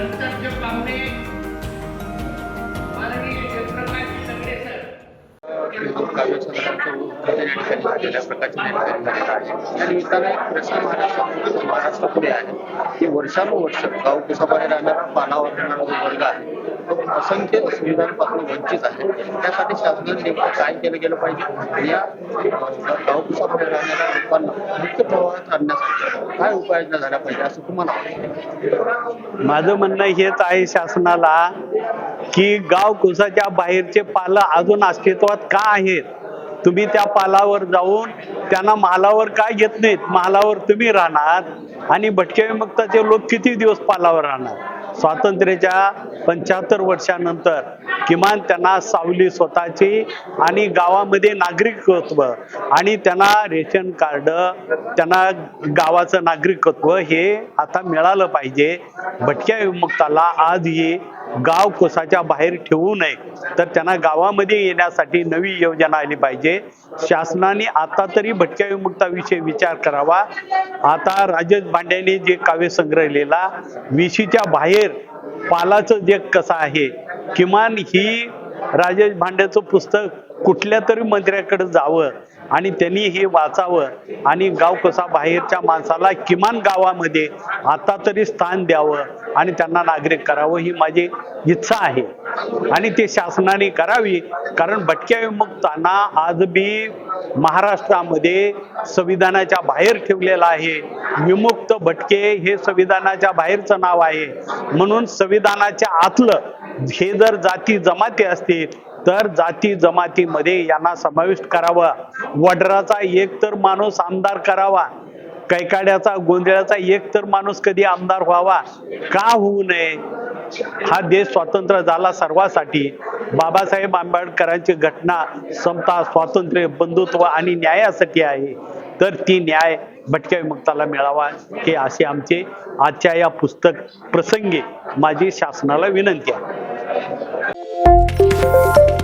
नंतरचे पाहुणे. माननीय जयप्रकाश आहे की वर्षानुवर्ष गाव कुसाबाहेर राहणारा पानावर राहणारा जो वर्ग आहे तो असंख्य सुविधांपासून वंचित आहे. त्यासाठी शासनाने नेमकं काय केलं गेलं पाहिजे? या गाव कुसाबाहेर राहणाऱ्या लोकांना मुख्य प्रवाहात आणण्यासाठी काय उपाययोजना झाल्या पाहिजे असं तुम्हाला वाटतं? माझं म्हणणं हेच आहे शासनाला की गाव कुसाच्या बाहेरचे पालं अजून अस्तित्वात का आहेत? तुम्ही त्या पालावर जाऊन त्यांना मालावर काय घेत नाहीत? मालावर तुम्ही राहणार. आणि भटके विमुक्ताचे लोक किती दिवस पालावर राहणार? स्वातंत्र्याच्या पंच्याहत्तर वर्षानंतर किमान त्यांना सावली स्वतःची आणि गावामध्ये नागरिकत्व आणि त्यांना रेशन कार्ड त्यांना गावाचं नागरिकत्व हे आता मिळालं पाहिजे. भटक्या विमुक्ताला आज ही गाव कोसाच्या बाहेर ठेवू नये तर त्यांना गावामध्ये येण्यासाठी नवी योजना आली पाहिजे. शासनाने आता तरी भटक्या विमुक्ताविषयी विचार करावा. आता राजेश भांड्याने जे काव्य संग्रह लिहिला विशीच्या बाहेर पालाचं जग कसं आहे किमान ही राजेश भांड्याचं पुस्तक कुठल्या तरी मंत्र्याकडे जावं आणि त्यांनी हे वाचावं. आणि गाव कसा बाहेरच्या माणसाला किमान गावामध्ये आता तरी स्थान द्यावं आणि त्यांना नागरिक करावं ही माझी इच्छा आहे. आणि ते शासनाने करावी कारण भटक्या विमुक्तांना आज बी महाराष्ट्रामध्ये संविधानाच्या बाहेर ठेवलेलं आहे. विमुक्त भटके हे संविधानाच्या बाहेरचं नाव आहे. म्हणून संविधानाच्या आतलं हे जर जाती जमाती असतील तर जाती जमातीमध्ये यांना समाविष्ट करावा. वडराचा एक तर माणूस आमदार करावा. कैकाड्याचा गोंधळाचा एक तर माणूस कधी आमदार व्हावा? का होऊ नये? हा देश स्वातंत्र्य झाला सर्वासाठी. बाबासाहेब आंबेडकरांची घटना समता स्वातंत्र्य बंधुत्व आणि न्यायासाठी आहे. तर ती न्याय भटक्या विमुक्ताला मिळावा हे असे आमचे आजच्या या पुस्तक प्रसंगी माझी शासनाला विनंती आहे. Thank you.